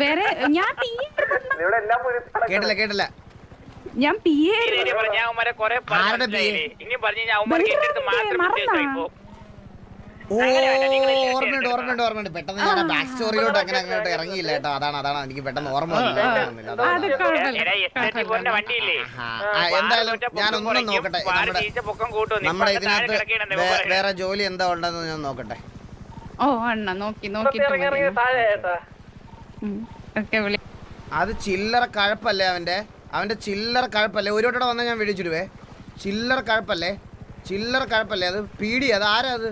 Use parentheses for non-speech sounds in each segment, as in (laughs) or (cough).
വേറെ ഞാൻ കേട്ടില്ല കേട്ടില്ല. ഞാൻ പി എ ആരുടെ പി എ? ഇനി പറഞ്ഞു ഞാൻ മാത്രം ഓർമ്മയുണ്ട് ഓർമ്മയുണ്ട് ഓർമ്മയുണ്ട്. പെട്ടെന്ന് ഞാൻ ബാക്ക് സ്റ്റോറിയിലോട്ട് അങ്ങനെ അങ്ങോട്ട് ഇറങ്ങിയില്ല കേട്ടോ. അതാണ് അതാണ്. എനിക്ക് പെട്ടെന്ന് ഓർമ്മ വന്നില്ല. വന്നില്ല. അത് അതാണ്. കുഴപ്പമില്ല എടാ, S34 വണ്ടിയില്ലേ ആഹാ. ആ, എന്തായാലും ഞാനൊന്നും നോക്കട്ടെ. നമ്മുടെ ഇതിനകത്ത് വേറെ ജോലി എന്താ ഉണ്ടെന്ന് ഞാൻ നോക്കട്ടെ. ഓ അണ്ണ നോക്കി നോക്കി അത് ചില്ലറ കഴപ്പല്ലേ അവന്റെ? അവന്റെ ചില്ലറ കഴപ്പല്ലേ? ഒരു വട്ടം വന്നാൽ ഞാൻ വിളിച്ചിരുവേ ചില്ലറ കഴപ്പല്ലേ? ചില്ലറ കഴപ്പല്ലേ? അത് പീടി അത് ആരാ അത്?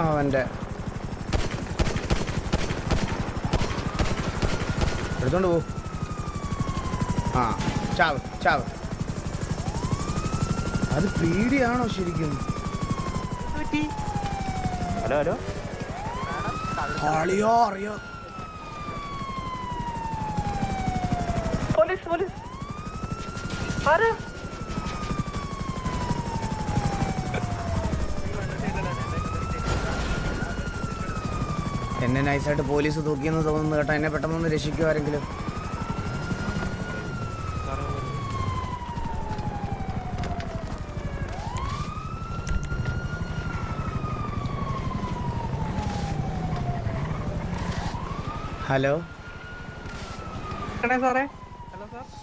അവന്റെ എടുത്തോണ്ട് പോ. ആ ചാവ് ചാവ്. അത് പീടിയാണോ ശരിക്കും? Hello hello. ആളിയോ അറിയോ? Police police. ആരാ? നൈസായിട്ട് പോലീസ് തൂക്കിയെന്ന് തോന്നുന്നു കേട്ടോ. എന്നെ പെട്ടെന്നൊന്ന് രക്ഷിക്കുമോ ആരെങ്കിലും? ഹലോ? സാറേ.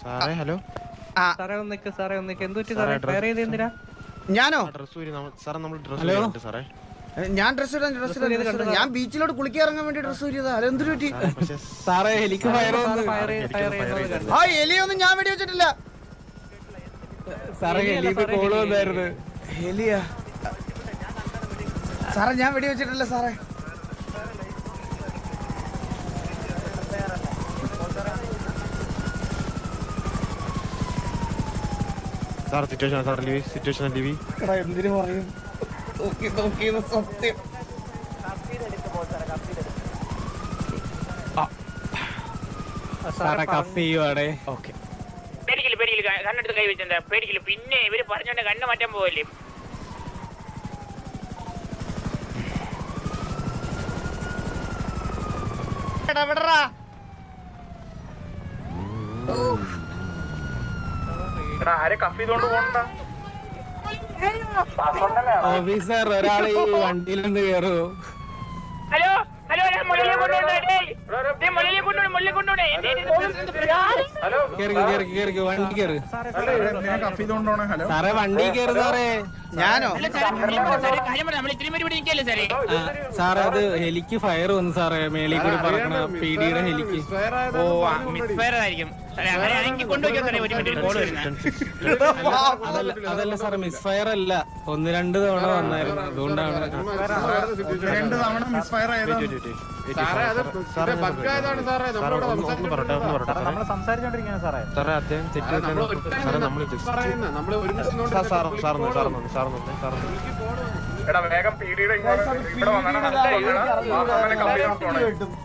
സാറേ ഹലോ. ആ. സാറേ ഒന്നിക്ക് സാറേ ഒന്നിക്ക് എന്തു പറ്റി സാറേ, ചെയ്ത് എന്തിനാ? ഞാനോ? ഡ്രസ് സാറേ നമ്മൾ ഡ്രസ് ഹലോ? സാറേ. ഞാൻ ഡ്രസ് ഇടാൻ ഡ്രസ് ഇടാൻ. ഞാൻ ബീച്ചിലോട്ട് കുളിക്കാൻ ഇറങ്ങാൻ വേണ്ടി ഡ്രസ് ഊരിയതാ അതെന്തൊരു പറ്റി? സാറേ, ചെയ്തത്. ആ എലിയൊന്നും ഞാൻ വെടി വെച്ചിട്ടില്ല. സാറേ എലിക്ക് കോൾ വന്നായിരുന്നു. എലിയ. സാറേ ഞാൻ വെടി വെച്ചിട്ടില്ല സാറേ. സാർ സിറ്റുവേഷൻ സാർ ലിവി സിറ്റുവേഷൻ ലിവി എടാ എന്തിനു പറയും? നോക്കി നോക്കി സത്യം സാറേ കഫ് ചെയ്യുവാടേ ഓക്കെ. പേടിക്കില്ല പേടിക്കില്ല. കണ്ണെടുത്ത് കൈ വെച്ചെന്താ? പേടിക്കില്ല. പിന്നെ ഇവർ പറഞ്ഞോണ്ട് കണ്ണ് മാറ്റാൻ പോവല്ലേ? ഓഫീസർ ഒരാൾ ഈ വണ്ടിയിൽ നിന്ന് കയറൂ ഹലോ ഹലോ കേറി കേറി കേറി വണ്ടി കേറ്. സാറേ വണ്ടി കേറ് സാറേ. ഞാനോ? സാറേ അത് ഹെലിക്ക് ഫയർ വന്നു സാറേ മേളിൽ കൂടി പറക്കണ പീഡിയുടെ ഹെലിക്ക്. ഓ മിസ്ഫയർ ആയിരിക്കും. അതല്ല സാറേ മിസ്ഫയർ അല്ല ഒന്ന് രണ്ട് തവണ വന്നായിരുന്നു അതുകൊണ്ടാണ് രണ്ട് തവണ മിസ്ഫയർ എടാ വേഗം പീഡിയുടെ ഇവിടെ വന്നാണ് കമ്പ്യൂട്ടർ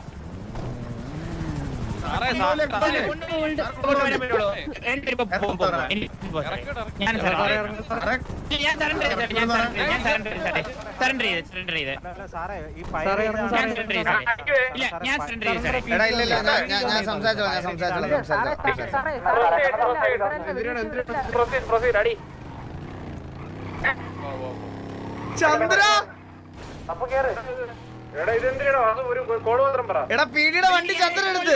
ഞാൻ സംസാരിച്ചോളാം ഞാൻ സംസാരിച്ചോളാം സംസാരിച്ചോളാം ചന്ദ്ര അപ്പൊ കേറ് എടാ പീഡിയുടെ വണ്ടി ചന്ദ്രൻ എടുത്ത്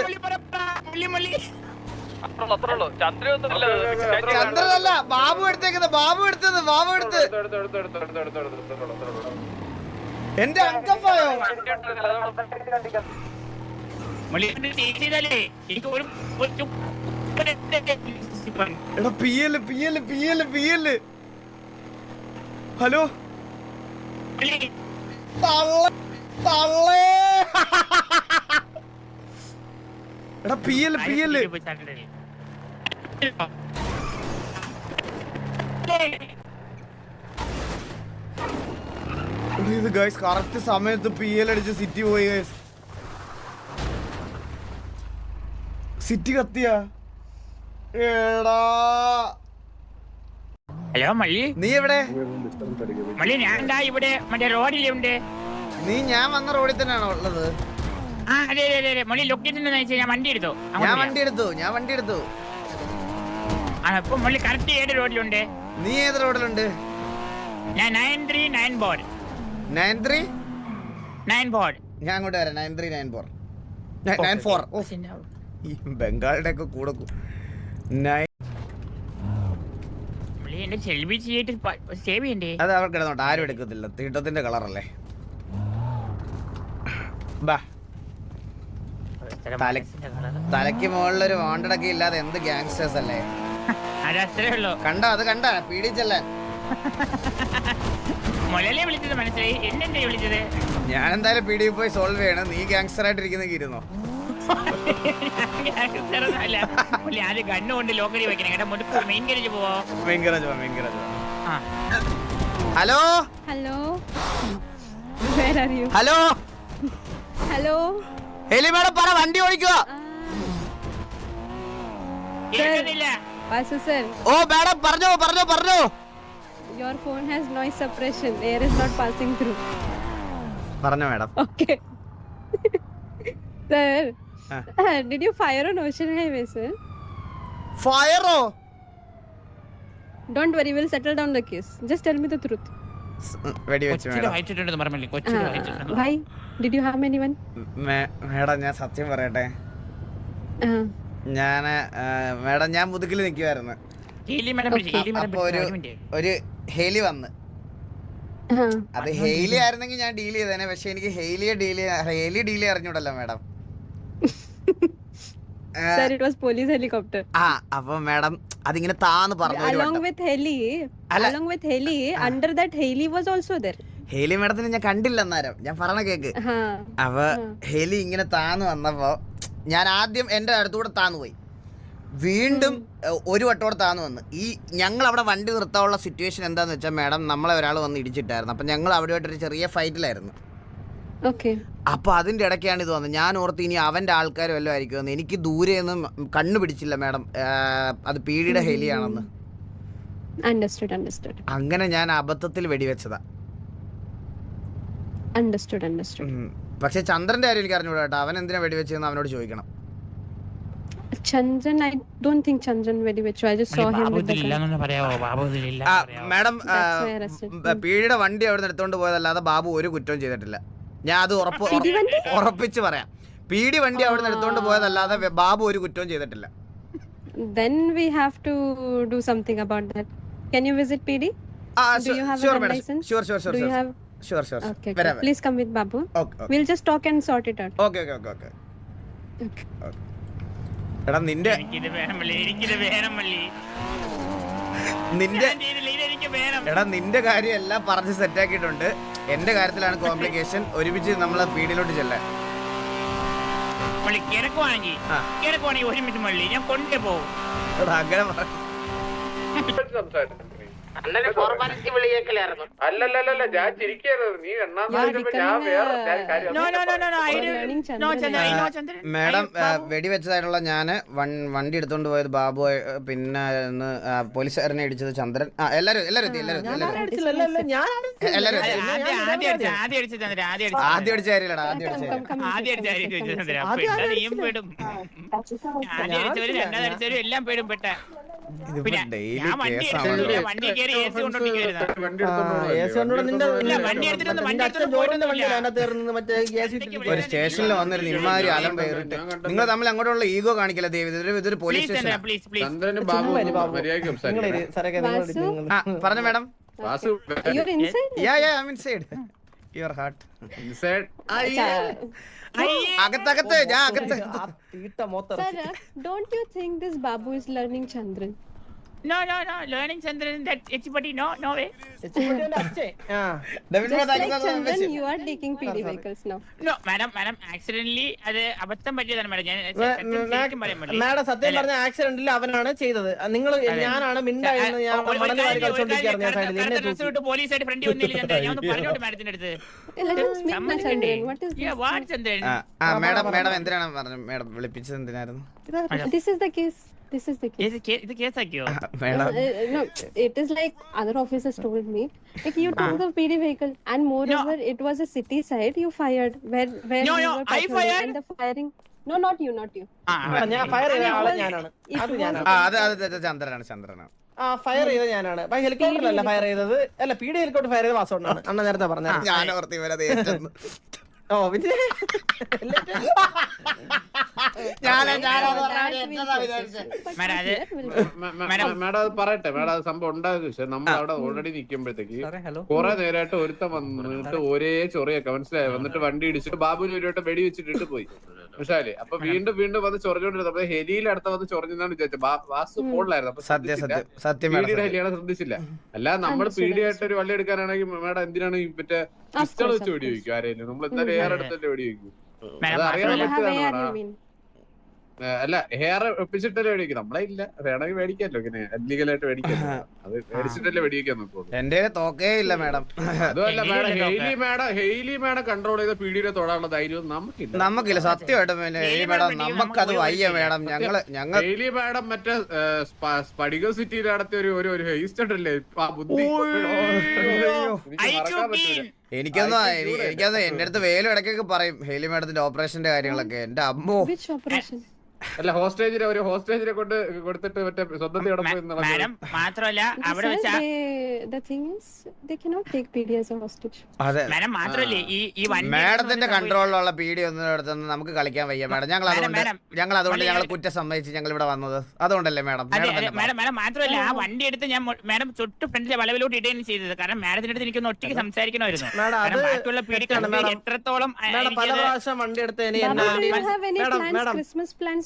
ചന്ദ്രനല്ല ബാബു എടുത്തേക്കുന്നത് ബാബു എടുത്തത് ബാബു എടുത്ത് എന്റെ അങ്കപ്പായോ ഹലോ തള്ളേ. എടാ പി എൽ പി എൽ ഇത് ഗൈസ് കറക്റ്റ് സമയത്ത് പി എൽ അടിച്ച് സിറ്റി പോയി ഗൈസ് സിറ്റി കത്തിയ? എടാ. ഹലോ മല്ലി നീ എവിടെ? മല്ലി ഞാൻ ഇവിടെ? മറ്റേ റോഡിലുണ്ട് നീ ഞാൻ വന്ന റോഡിൽ തന്നെയാണോ ഉള്ളത്? ആ അതെ അതെ അതെ, അതെ. മള്ളി ലൊക്കേഷൻ എന്ന് വെച്ചാൽ ഞാൻ വണ്ടി എടുത്തു. ഞാൻ വണ്ടി എടുത്തു ഞാൻ വണ്ടി എടുത്തു. ആ ഇപ്പൊ മള്ളി കറക്റ്റ് ഏത് റോഡിലുണ്ട്? നീ ഏത് റോഡിലുണ്ട്? ഞാൻ nine three nine four nine three nine four ഞാൻ അങ്ങോട്ട് വരാം. Nine three nine four nine four ഓ. ഈ ബംഗാളിയുടെ ഒക്കെ കൂടെ നയൻ മള്ളി എന്റെ സെൽഫി ചെയ്തിട്ട് സേവ് ചെയ്യണ്ടേ? അത് അവർ കിടന്നോട്ടെ. ആരും എടുക്കത്തില്ല. തീട്ടത്തിന്റെ കളറല്ലേ? ബാ. തലക്ക് തലയ്ക്ക് മുകളിലൊരു വാണ്ടടക്കം ഇല്ലാതെ എന്ത് ഗാങ്സ്റ്റേഴ്സ് അല്ലേ? കണ്ടോ? അത് കണ്ട? പീഡിച്ചല്ലേ? ഞാനെന്തായാലും വിളിച്ചത് മനസ്സിലായി. എന്നെ വിളിച്ചത്? ഞാൻ എന്തായാലും പി പോയി സോൾവ് ചെയ്യണം. നീ ഗാങ്സ്റ്റർ ആയിട്ട് ഇരിക്കുന്നെങ്കിൽ ഇരുന്നോ? Hello hello hello hello. എലി മേഡം പറ വണ്ടി ഓടിക്കുക Basu sir, ഓ മേഡം പറഞ്ഞോ പറഞ്ഞോ പറഞ്ഞോ your phone has noise suppression. Air is not passing through. പറഞ്ഞോ madam Ah. uh, did you fire on Ocean Highway, sir? ഫയറോ Don't worry, we'll settle down the case. Just tell me the truth. വെടി വെച്ച് madam. ഞാൻ സത്യം പറയട്ടെ. ഞാൻ madam ഞാൻ മുതുകിൽ നിൽക്കുമായിരുന്നു ഒരു ഹേലി വന്ന്. അത് ഹെയിലി ആയിരുന്നെങ്കിൽ ഞാൻ ഡീൽ ചെയ്തേനെ പക്ഷെ എനിക്ക് ഹെയിലിയെ ഡീൽ ഹെയിലി ഡീൽ അറിഞ്ഞൂടല്ലോ മേഡം. ആ അപ്പൊ മേഡം അതിങ്ങനെ താന്ന് പറഞ്ഞു ഒരു വട്ടം. മേഡത്തിന് ഞാൻ കണ്ടില്ല അന്നേരം. ഞാൻ പറഞ്ഞ കേക്ക്. അപ്പൊ ഹെലി ഇങ്ങനെ താന്ന് വന്നപ്പോ ഞാൻ ആദ്യം എന്റെ അടുത്തൂടെ താന്നു പോയി. വീണ്ടും ഏഹ്, ഒരു വട്ടോടെ താന്നു വന്ന്. ഈ ഞങ്ങൾ അവിടെ വണ്ടി നിർത്താനുള്ള സിറ്റുവേഷൻ എന്താന്ന് വെച്ചാൽ മാഡം നമ്മളെ ഒരാൾ വന്ന് ഇടിച്ചിട്ടായിരുന്നു. അപ്പൊ ഞങ്ങൾ അവിടെയായിട്ടൊരു ചെറിയ ഫൈറ്റിലായിരുന്നു. അപ്പൊ അതിന്റെ ഇടയ്ക്കാണ് ഇത് വന്നത്. ഞാൻ ഓർത്ത് ഇനി അവന്റെ ആൾക്കാർ വല്ലതും ആയിരിക്കുമെന്ന്. എനിക്ക് ദൂരെ ഒന്നും കണ്ണു പിടിച്ചില്ല മാഡം. അത് പീഡിയുടെ ഹെലിയാണെന്ന്. അണ്ടർസ്റ്റുഡ് അണ്ടർസ്റ്റുഡ് അങ്ങനെ ഞാൻ അബദ്ധത്തിൽ വെടിവെച്ചതാ. Understood, അണ്ടർസ്റ്റുഡ് ഉം. പക്ഷെ ചന്ദ്രന്റെ കാര്യം എനിക്ക് അറിഞ്ഞൂടാ കേട്ടോ. അവൻ എന്തിനാ വെടിവെച്ചതെന്ന് അവനോട് ചോദിക്കണം. ഐ ഡോണ്ട് തിങ്ക് വെടി വെച്ചു I just saw him madam. Um, പീഡിയുടെ വണ്ടി അവിടെ നിന്ന് എടുത്തോണ്ട് പോയതല്ലാതെ ബാബു ഒരു കുറ്റവും ചെയ്തിട്ടില്ല. ഞാൻ അത് ഉറപ്പ് പിടി? ഉറപ്പിച്ച് പറയാം പീഡി വണ്ടി അവിടെ നിന്ന് എടുത്തോണ്ട് പോയതല്ലാതെ ബാബു ഒരു കുറ്റവും ചെയ്തിട്ടില്ല Then we have to do something about that. Can you visit PD? ആ Do you have a madam. license? Sure sure sure Do you have? sure sure Okay, okay. Please come with Babu. Okay We'll just talk and sort it out. okay okay okay okay Okay. എടാ നിന്റെ എനിക്കിത് വേണം എനിക്കിത് വേണം നിന്റെ എടാ നിന്റെ കാര്യം എല്ലാം പറഞ്ഞ് സെറ്റാക്കിയിട്ടുണ്ട്. എന്റെ കാര്യത്തിലാണ് കോംപ്ലിക്കേഷൻ ഒരുമിച്ച് നമ്മൾ വീടിലോട്ട് ചെല്ലാൻ അങ്ങനെ അല്ലല്ലല്ല ഞാൻ ചിരിക്കായിരുന്നു. നീ എണ്ണാൻ നോക്കിയപ്പോ ഞാൻ വേറെ ഞാൻ കാര്യം no no no no no no Chandran. No Chandran. Madam വെടിവെച്ചതായിട്ടുള്ള ഞാൻ വണ്ടി എടുത്തോണ്ട് പോയത് ബാബു പിന്നെ പോലീസുകാരനെ ഇടിച്ചത് ചന്ദ്രൻ. എല്ലാരും എല്ലാരും എത്തി എല്ലാരും എല്ലാരും. ആദ്യം അടിച്ച ആദ്യം അടിച്ച ചന്ദ്രൻ ആദ്യം അടിച്ച. ആദ്യം അടിച്ച കാര്യമില്ലടാ ആദ്യം അടിച്ച എല്ലാം പേടും പെട്ട. ഡെയിലി ഒരു സ്റ്റേഷനിൽ വന്നിരുന്നു ഇമാരി അലം പേരിട്ട്. നിങ്ങൾ തമ്മിൽ അങ്ങോട്ടുള്ള ഈഗോ കാണിക്കില്ല ദേവി? ഇതൊരു ഇതൊരു പോലീസ് സ്റ്റേഷൻ പറഞ്ഞു മാഡം. യുവർ ഹാർട്ട് അകത്തകത്ത് ഞാൻ അകത്ത്. Don't you think this Babu is learning Chandran? No, no, no. Learning Chandran, in that Echipati, no, no way. Devin (laughs) Just like Chandran, you are taking PD vehicles now. No, madam, madam, accidentally അത് അബദ്ധം പറ്റിയതാണ് madam. ഞാൻ ശരിക്കും പറയാൻ. Madam സത്യം. പറഞ്ഞ ആക്സിഡന്റിൽ അവനാണ് ചെയ്തത് നിങ്ങൾ ഞാനാണ് മിണ്ടായിരുന്നു ഞാൻ മണൽ വാരി കളിച്ചോണ്ടിരിക്കുകയായിരുന്നു ഞാൻ സൈഡിൽ എന്നെ ഇട്ട് പോലീസായിട്ട് ഫ്രണ്ട് വന്നില്ല ചന്ദ്രൻ. ഞാൻ (laughs) ഒന്ന് പറഞ്ഞോട്ടെ മാഡത്തിന്റെ അടുത്ത് what ചന്ദ്രൻ? ആ, ആ മാഡം മേഡം എന്തിനാണ് പറഞ്ഞത് മേഡം വിളിപ്പിച്ചത് എന്തിനായിരുന്നു This is the case. This is the case. കേ- ഇത് കേസാക്കിയോ madam Uh, no, it is like other officers told me. Like you took the PD vehicle, and moreover, it was a city side. You fired where where No, you no, were I fired? and the firing. No, not you, not you. Ah, ഞാൻ fire ചെയ്ത ആൾ ഞാനാണ് അത് was- ഞാനാണ് ആ അത് അത് ചന്ദ്രനാണ് ചന്ദ്രനാണ് ആ ഫയർ ചെയ്ത ഞാനാണ് ഹെലികോപ്റ്ററിലല്ല ഫയർ ചെയ്തത് അല്ല പീഡി ഹെലികോപ്റ്റർ ഫയർ ചെയ്ത വാസോണ്ടാണ് അണ്ണ നേരത്തെ പറഞ്ഞത് ഞാൻ ഓർത്തി ഏറ്റെന്ന് ഓ പിന്നെ? മേഡം അത് പറയട്ടെ മേഡം അത് സംഭവം ഉണ്ടാകും. പക്ഷെ നമ്മൾ അവിടെ ഓൾറെഡി നിൽക്കുമ്പോഴത്തേക്ക് കുറെ നേരമായിട്ട് ഒരുത്തം വന്നിട്ട് ഒരേ ചൊറിയൊക്കെ മനസ്സിലായി? വന്നിട്ട് വണ്ടി ഇടിച്ചിട്ട് ബാബുവിന് ഒരു വെടി വെച്ചിട്ടിട്ട് പോയി. മനസ്സിലായില്ലേ? അപ്പൊ വീണ്ടും വീണ്ടും വന്ന് ചൊറഞ്ഞോണ്ടിരുന്നു അപ്പൊ ഹെലിയിൽ അടുത്ത വന്ന് ചൊറഞ്ഞെന്നാണ് വിചാരിച്ചത്. ബാ- വാസു ഫോണിലായിരുന്നു. അപ്പൊ സത്യം ഹെലിയാണ് ശ്രദ്ധിച്ചില്ല. അല്ല നമ്മൾ പീഡിയായിട്ട് ഒരു വള്ളി എടുക്കാനാണെങ്കിൽ മേഡം എന്തിനാണ് മറ്റേ പിസ്റ്റൾ വെച്ച് വെടി ആരെയും നമ്മൾ എന്തായാലും ഹെയർ എടുത്തല്ലേ വെടി? ഏ, അല്ല ഹെയർ ഒപ്പിച്ചിട്ടല്ലേ മേടിക്കും നമ്മളെ ഇല്ല. വേണമെങ്കിൽ മേടിക്കാമല്ലോ ഇങ്ങനെ അല്ലീഗലായിട്ട് മേടിക്കാമല്ലോ. അത് മേടിച്ചിട്ടല്ലേ മേടിക്കാൻ നോക്കുള്ളൂ. എന്റെ തോക്കേ ഇല്ല മാഡം. അതുമല്ല madam Hailey madam Hailey madam control ചെയ്ത പീഡിയുടെ തൊടാനുള്ള ധൈര്യവും നമുക്കില്ല. നമുക്കില്ല സത്യമായിട്ടും ഹെയ്ലി മാഡം നമുക്കത് വയ്യ മാഡം. ഞങ്ങൾ ഞങ്ങൾ ഹെയ്ലി മാഡം മറ്റേ സ്പടിക സിറ്റിയിൽ നടത്തിയ ഒരു ഒരു ഹെയ്സ്റ്റഡ് അല്ലേ ആ ബുദ്ധി. എനിക്കൊന്നും ആയിരത്തി എനി- ഇരുന്നൂറ്. എനിക്കത് എന്റെ അടുത്ത് വേലും ഇടയ്ക്കൊക്കെ പറയും ഹേലി മാഡത്തിന്റെ ഓപ്പറേഷന്റെ കാര്യങ്ങളൊക്കെ എന്റെ അമ്മോ? അല്ല ഹോസ്റ്റേജിനെ ഒരു ഹോസ്റ്റേജിനെ കൊണ്ട് കൊടുത്തിട്ട് മറ്റേ സ്വന്തത്തിൽ madam, മാത്രമല്ല അവിടെ വെച്ച മാഡം മാത്രല്ലേ ഈ ഈ വണ്ടി മേഡത്തിന്റെ കൺട്രോളിലുള്ള പീഡി ഒന്നും എടുത്തൊന്നും നമുക്ക് കളിക്കാൻ വയ്യ മാഡം. ഞങ്ങൾ അതുകൊണ്ട് ഞങ്ങൾ അതുകൊണ്ട് ഞങ്ങൾ കുറ്റം സമ്മതിച്ച് ഞങ്ങൾ ഇവിടെ വന്നത്. അതുകൊണ്ടല്ലേ മേഡം? മേഡം. മാഡം മാഡം മാത്രമല്ല ആ വണ്ടി എടുത്ത് ഞാൻ മാഡം തൊട്ട് ഫ്രണ്ടിലെ വളവിലോട്ട് ഇടുകയാണ് ചെയ്തത്. കാരണം മാഡത്തിന്റെ അടുത്ത് എനിക്കൊന്ന് ഒറ്റയ്ക്ക് സംസാരിക്കണമായിരുന്നു. മാഡം ബാക്കിയുള്ള പീഡി തെറ്റാണ്. മാഡം. എത്രത്തോളം മാഡം പല പ്രാവശ്യം വണ്ടി എടുത്ത് ഇനി Babu,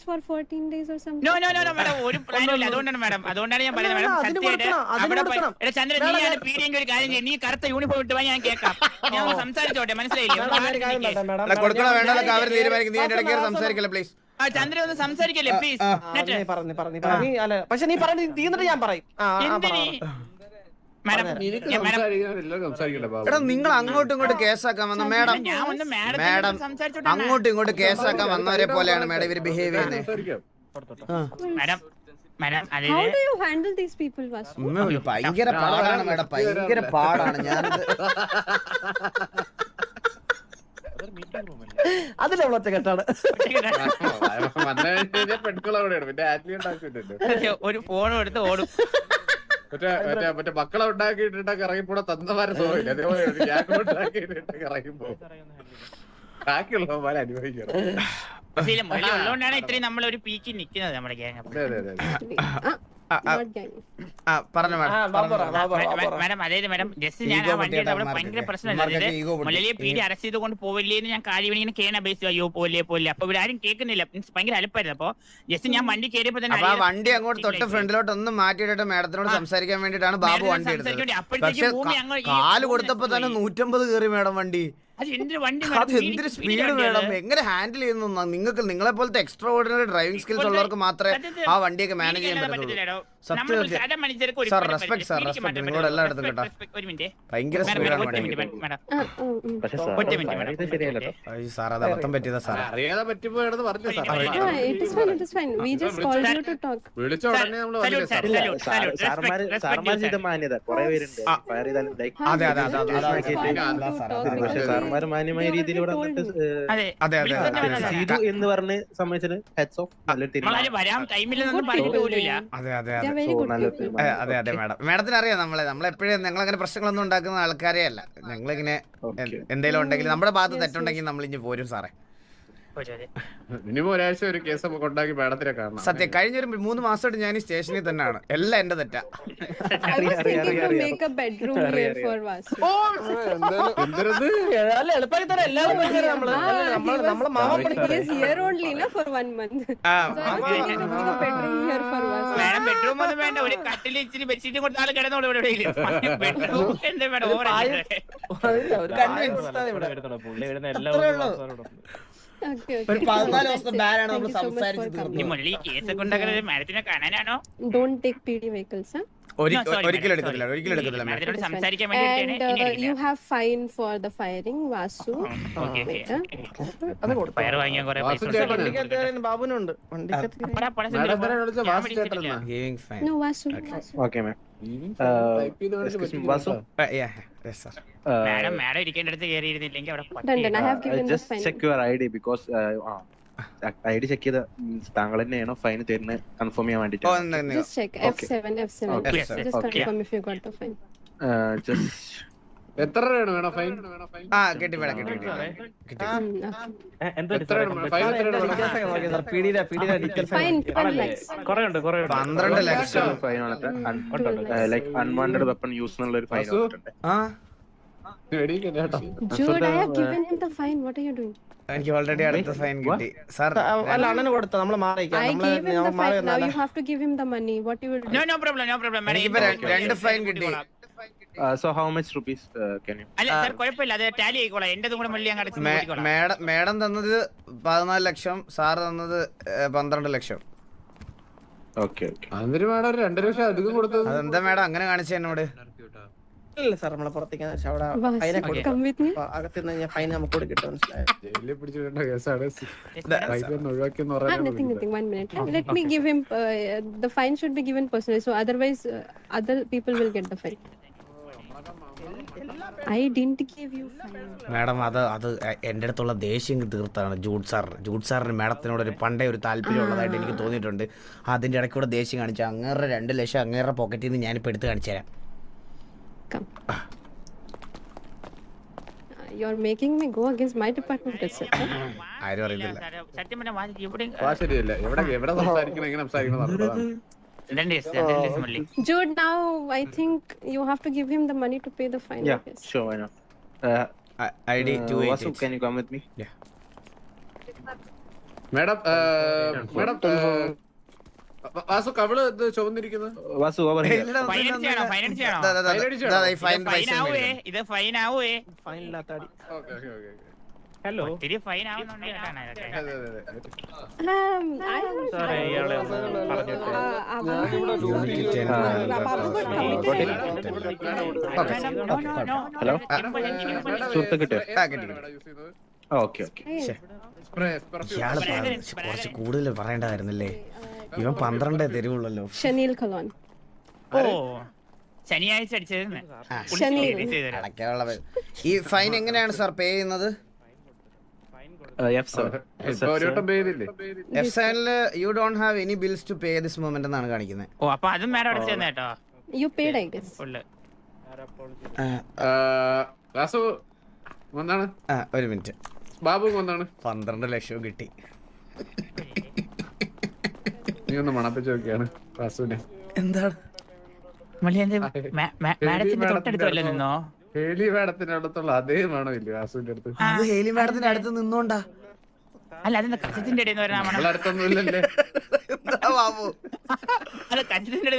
എന്നെ fourteen days or have any madam, plans, madam. Christmas plans for 14 days or something? No no no no madam ഒരു പ്ലാനും ഇല്ല. അതുകൊണ്ടാണ് മാഡം അതുകൊണ്ടാണ് ഞാൻ പറയുന്നത് മാഡം സത്യമായിട്ട് അവിടെ പോയി-. എടാ ചന്ദ്രൻ നീ ഞാൻ- പീഡിയെങ്കിൽ ഒരു കാര്യം ചെയ്യ്. നീ കറുത്ത യൂണിഫോം ഇട്ട് പോയി ഞാൻ കേൾക്കാം. ഞാൻ ഒന്ന് സംസാരിച്ചോട്ടെ മനസ്സിലായില്ലേ? ഒന്ന് മാറി നിൽക്ക്. അല്ല, കൊടുക്കണോ വേണ്ടതൊക്കെ അവർ തീരുമാനിക്കും. നീ എന്റെ ഇടയ്ക്ക് വാസന, സംസാരിക്കല്ലേ പ്ലീസ് ആ ചന്ദ്രൻ ഒന്ന് സംസാരിക്കല്ലേ പ്ലീസ് പറഞ്ഞു പറഞ്ഞു പറഞ്ഞു. അല്ല പക്ഷെ നീ പറഞ്ഞു തീർന്നിട്ട് ഞാൻ പറയും. ആ, ആ, പറ, എന്തിനീ? പറ. എടാ നിങ്ങൾ അങ്ങോട്ടും ഇങ്ങോട്ട് കേസാക്കാൻ വന്ന മേഡം മാഡം അങ്ങോട്ടും ഇങ്ങോട്ട് കേസാക്കാൻ വന്നവരെ പോലെയാണ് മേഡം ഇവർ ബിഹേവ് ചെയ്യുന്നത്? ഭയങ്കര പാടാണ് മേഡം ഭയങ്കര പാടാണ് ഞാൻ അതിലെ ഒറ്റ കെട്ടാണ്. ഒരു ഫോൺ എടുത്ത് ഓടും. മറ്റേ മറ്റേ മറ്റേ മക്കളെ ഉണ്ടാക്കിയിട്ടൊക്കെ തന്നമാരെ അതേപോലെ ഇറങ്ങിപ്പോ ബാക്കിയുള്ളവന്മാരെ അനുഭവിക്കണം. ഉള്ളതുകൊണ്ടാണ് ഇത്രയും നമ്മളൊരു ഒരു പീക്കിൽ നിൽക്കുന്നത് നമ്മുടെ ഗ്യാങ്. മേഡം അതായത് ജസ്റ്റ് ഞാൻ ആ വണ്ടി അവിടെ ഭയങ്കര അറസ്റ്റ് ചെയ്ത് കൊണ്ട് പോവില്ലേന്ന് ഞാൻ കാര്യം ഇങ്ങനെ അപേക്ഷിച്ചു അയ്യോ പോലെ പോലെ അപ്പൊ ഇവിടെ ആരും കേൾക്കുന്നില്ല. മീൻസ് ഭയങ്കര അലപ്പായിരുന്നു. അപ്പൊ ജസ്റ്റ് ഞാൻ വണ്ടി കയറിയപ്പോ തന്നെ ആ വണ്ടി അങ്ങോട്ട് തൊട്ട് ഫ്രണ്ടിലോട്ട് ഒന്ന് മാറ്റിയിട്ട് മാഡത്തിനോട്. സംസാരിക്കാൻ വേണ്ടിട്ടാണ് ബാബു വണ്ടി എടുത്തത്. സംസാരിക്കാൻ വേണ്ടി അപ്പോഴത്തേക്ക് പക്ഷെ കാൽ കൊടുത്തപ്പോ തന്നെ. നൂറ്റമ്പത് കയറി മാഡം വണ്ടി. അത് എന്തൊരു സ്പീഡ് വേണം? എങ്ങനെ ഹാൻഡിൽ ചെയ്യുന്നു നിങ്ങൾക്ക് നിങ്ങളെ പോലത്തെ എക്സ്ട്രാ ഓർഡിനറി ഡ്രൈവിംഗ് സ്കിൽസ് ഉള്ളവർക്ക് മാത്രമേ ആ വണ്ടിയൊക്കെ മാനേജ് ചെയ്യാൻ ഇരിക്കാനൊന്നും നിങ്ങളോട് എല്ലായിടത്തും കേട്ടോ. ഒരു മിനിറ്റ്. ഭയങ്കര സാർ അത് അബദ്ധം പറ്റിയതാ സാർ. അറിയാതെ പറ്റിപ്പോയാണെന്ന് പറഞ്ഞു. സാർമാര് അതെ, അതെ, We അതെ, അതെ, called അതെ, you അതെ, to സാർ, talk അതെ, അതെ. സാർമാർ മാന്യമായ രീതിയിൽ ഇവിടെ എന്ന് പറഞ്ഞ് തീരുമാനം വരാൻ ടൈമില്ലെന്നൊന്നും പറഞ്ഞിട്ട് people അതെ അതെ അതെ അതെ അതെ മാഡം മാഡത്തിന് അറിയാം നമ്മളെ നമ്മളെപ്പോഴും ഞങ്ങൾ അങ്ങനെ പ്രശ്നങ്ങളൊന്നും ഉണ്ടാക്കുന്ന ആൾക്കാരെ അല്ല. ഞങ്ങളിങ്ങനെ. എന്തെങ്കിലും ഉണ്ടെങ്കിൽ നമ്മുടെ ഭാഗത്ത് തെറ്റുണ്ടെങ്കിൽ നമ്മൾ ഇനി പോരും സാറേ. മിനിമം ഒരാഴ്ച ഒരു കേസ് നമുക്ക് ഉണ്ടാക്കി മാഡത്തിനെ കാണണം. സത്യം കഴിഞ്ഞൊരു മൂന്ന് മാസമായിട്ട് ഞാൻ ഈ സ്റ്റേഷനിൽ തന്നെയാണ്. എല്ലാം എന്റെ തെറ്റാ. ബെഡ്റൂം ഒന്നും വേണ്ട. ഒരു കട്ടിൽ ഇച്ചിരി ബെഡ്ഷീറ്റും കിടന്നോളൂ ഇവിടെ ബെഡ്റൂം എന്താ വേണം ഓവർ കൺവിൻസ് ഇവിടെ. Okay, ഒരു പതിനാല് ദിവസം ബാനാണ് നമ്മൾ സംസാരിച്ചത്. മാഡത്തിനെ കാണാനാണോ? Don't take P D vehicles ഒരിക്കലും എടുക്കത്തില്ല. ഒരിക്കലും എടുക്കത്തില്ല മാഡത്തിനോട്. സംസാരിക്കാൻ വേണ്ടിയിട്ടാണ് എടുക്കില്ല. ഓക്കെ? അത് കൊടുത്തു. വാങ്ങിയാൻ കുറെ പൈസ വാസു വണ്ടിക്കകത്ത് ബാബുനുണ്ട് വണ്ടിക്കകത്ത് അപ്പടാ, പടം മാഡം ഞാൻ വാസു വിളിച്ചിട്ടില്ല. ചേട്ടനെന്നാ giving fine No, Vasu. Okay ma'am type ചെയ്ത് കാണിച്ച് excuse me, പറ്റില്ല വാസു? കേട്ടോ. സർ മാഡം മാഡം ഇരിക്കേണ്ട അടുത്ത് കയറിയിരുന്നില്ലെങ്കിൽ അവിടെ Done, done. I have given the just fine. Check your I D because I D check ചെയ്ത താങ്കൾ തന്നെയാണോ ഫൈൻ തരുന്നത് കൺഫേം ചെയ്യാൻ വേണ്ടിട്ട് എന്നാ നീ- Just check. Okay. F7, F7. Okay, Just sir. Fine confirm if you got fine fine. Just എത്ര രൂപയാണ് വേണം ഫൈൻ ആ കിട്ടി വേണം കിട്ടി കിട്ടി കിട്ടി. okay. എത്ര രൂപ ഫൈൻ എത്ര രൂപ ഡീറ്റെയിൽസ് ഒക്കെ നോക്കിയത് സാർ പീഡിയുടെ പീഡിയുടെ 12 പന്ത്രണ്ട് ലക്ഷം ഫൈൻ വന്നിട്ട് 12 ലൈക്ക് അൺവാണ്ടഡ് വെപ്പൺ യൂസ് എന്നുള്ള ഒരു fine Jude, I have given him the fine. What are you doing? എനിക്ക് ഓൾറെഡി അടുത്ത ഫൈൻ കിട്ടി. സാർ അല്ല അണ്ണന് കൊടുത്ത? നമ്മൾ മാറിയിക്കാം I നമ്മൾ gave him the ഞാൻ മാറി fine. Now വന്നാലേ you have to give him the money. What you? No, no problem, no problem. Madam എനിക്കിപ്പോ രണ്ട് ഫൈൻ കിട്ടി. So how much rupees sir മള്ളി അങ്ങ് അടച്ച് മേഡം മേഡം തന്നത് പതിനാല് ലക്ഷം സാറ് തന്നത് പന്ത്രണ്ട് ലക്ഷം. ഓക്കെ ഓക്കെ അതിന് മേഡം? ഒരു രണ്ടര ലക്ഷം അധികം കൊടുത്തത്. അതെന്താ മേഡം? അങ്ങനെ കാണിച്ചു എന്നോട്. ഇല്ല സാർ നമ്മളെ പുറത്തേക്ക് അവിടെ ഫൈനെ കൊടുക്കാം അകത്തുനിന്ന് ഫൈൻ നമുക്ക് മനസ്സിലായോ ജയിലിൽ കേസാണ് ഒഴിവാക്കിയെന്ന് Ah, പറയാൻ nothing, nothing. One minute. Let me give him. Uh, the fine should be given personally. So otherwise, uh, other people will get the fine. I didn't give you fine. Madam അത് അത് എന്റെ അടുത്തുള്ള ദേഷ്യം തീർത്താണ് Jude sir Jude സാറിന് മാഡത്തിനോട് ഒരു പണ്ടേ ഒരു താല്പര്യം ഉള്ളതായിട്ട് എനിക്ക് തോന്നിയിട്ടുണ്ട് അതിന്റെ ഇടയ്ക്ക് കൂടെ ദേഷ്യം കാണിച്ചു അങ്ങേറെ രണ്ട് ലക്ഷം അങ്ങേറെ പോക്കറ്റിൽ നിന്ന് ഞാനിപ്പോൾ എടുത്ത് കാണിച്ചു തരാം Come. Uh, you're making me go against my department itself. ആരും അറിയുന്നില്ല സത്യം പറഞ്ഞാൽ വാ- ഇവിടെ വാ ശരിയല്ല എവിടെ എവിടെ സംസാരിക്കണം എങ്ങനെ സംസാരിക്കണം മള്ളി Jude, now I think you have to give him the money to pay the fine. Yeah, I guess. not why I, D to Vasu can you come with me? Yeah. Madam, uh, madam, വ- വാസു കവൾ ചുവന്നിരിക്കുന്നത്? Vasu over finance ചെയ്യണോ finance ചെയ്യണോ. Fine fine ആവുവേ ഇത് fine ആവുവേ fine ഇല്ലാത്ത അടി. ഓക്കെ ഓക്കെ ഓക്കെ ഹലോ ഒത്തിരി ഫൈൻ Um, simple. സുഹൃത്ത് കിട്ടിയോ? Okay okay. ഇയാൾ കുറച്ച് കുറച്ച് കൂടുതൽ പറയേണ്ടതായിരുന്നല്ലേ? ഇവൻ പന്ത്രണ്ടേ തരുവുള്ളല്ലോ. ശനിയിൽ ഖലോൻ. ഓ ശനിയാഴ്ച പൈ- ഈ ഫൈൻ എങ്ങനെയാണ് സാർ പേ ചെയ്യുന്നത്? You don't have any bills to pay this moment എന്നാണ് കാണിക്കുന്നത്. ഓ അപ്പൊ അതും മാഡം അടച്ചു തന്നെ കേട്ടോ. You paid, I guess. Vasu ഒന്നാണ് ആ ഒരു മിനിറ്റ്. ബാബു ഒന്നാണ് പന്ത്രണ്ട് ലക്ഷവും കിട്ടി. നീ ഒന്ന് മണപ്പിച്ച് നോക്കിയാണ് വാസുവിനെ എന്താണ് മാഡത്തിന്റെ നിന്നോ? ഹേലി മാഡത്തിന്റെ അടുത്തുള്ള അതേ വേണം ഇല്ലേ വാസുവിന്റെ അടുത്ത്? അത് ഹേലി മാഡത്തിന്റെ അടുത്ത് നിന്നോണ്ടാ? അല്ല അതെന്താ കച്ചത്തിന്റെ ഇടയിൽ മണം? നമ്മളെ അടുത്തൊന്നും ഇല്ലല്ലേ അല്ല കച്ചത്തിന്റെ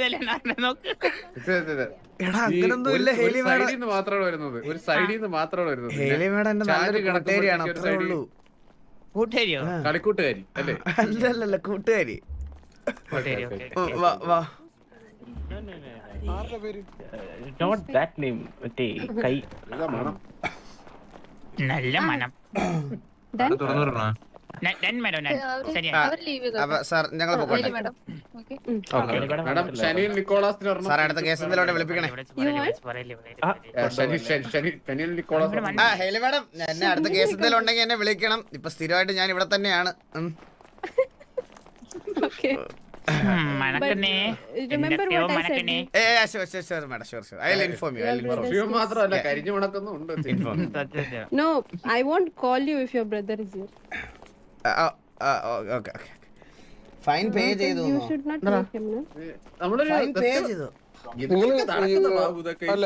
മാത്രമാണ് വരുന്നത്. ഒരു സൈഡിൽ നിന്ന് മാത്രമാണ് വരുന്നത്. Haley madam കൂട്ടുകാരിയോ? കളിക്കൂട്ടുകാരി അല്ലേ? അല്ലല്ല അല്ല അല്ല കൂട്ടുകാരി. നല്ല മനം സാർ ഞങ്ങൾ അടുത്ത കേസ് എന്തെങ്കിലും വിളിപ്പിക്കണേ. ആ ഹേലി മാഡം എന്നെ അടുത്ത കേസ് എന്തെങ്കിലും ഉണ്ടെങ്കിൽ എന്നെ വിളിക്കണം. ഇപ്പൊ സ്ഥിരമായിട്ട് ഞാൻ ഇവിടെ തന്നെയാണ്. (laughs) I you I will inform perfume മാത്രമല്ല കരിഞ്ഞു മണക്കുന്നും ഉണ്ട് inform No, I won't call you if your brother is here. Okay okay fine pay ചെയ്തു? നമ്മളൊരു പേ ചെയ്തു? അല്ല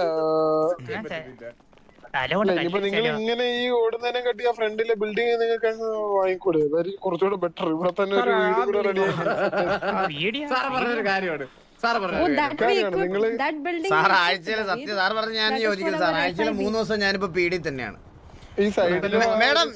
നിങ്ങൾ ഇങ്ങനെ ഈ ഓടുന്നതിനെ കട്ടി ആ ഫ്രണ്ടിലെ ബിൽഡിംഗ് നിങ്ങൾക്ക് അങ്ങ് വാങ്ങിക്കൂടെ? അതായിരിക്കും കുറച്ചുകൂടെ ബെറ്റർ ഇവിടെ തന്നെ ഒരു വീട് കൂടെ റെഡി വീഡിയോ സാറ് പറഞ്ഞൊരു കാര്യമാണ്. സാർ ആഴ്ചയിൽ സത്യം സാർ പറഞ്ഞു ഞാൻ യോജിക്കുന്നു സാർ ആഴ്ചയിൽ. മൂന്ന് ദിവസം ഞാനിപ്പോ പീഡി തന്നെയാണ്. ഈ സൈഡിൽ മേഡം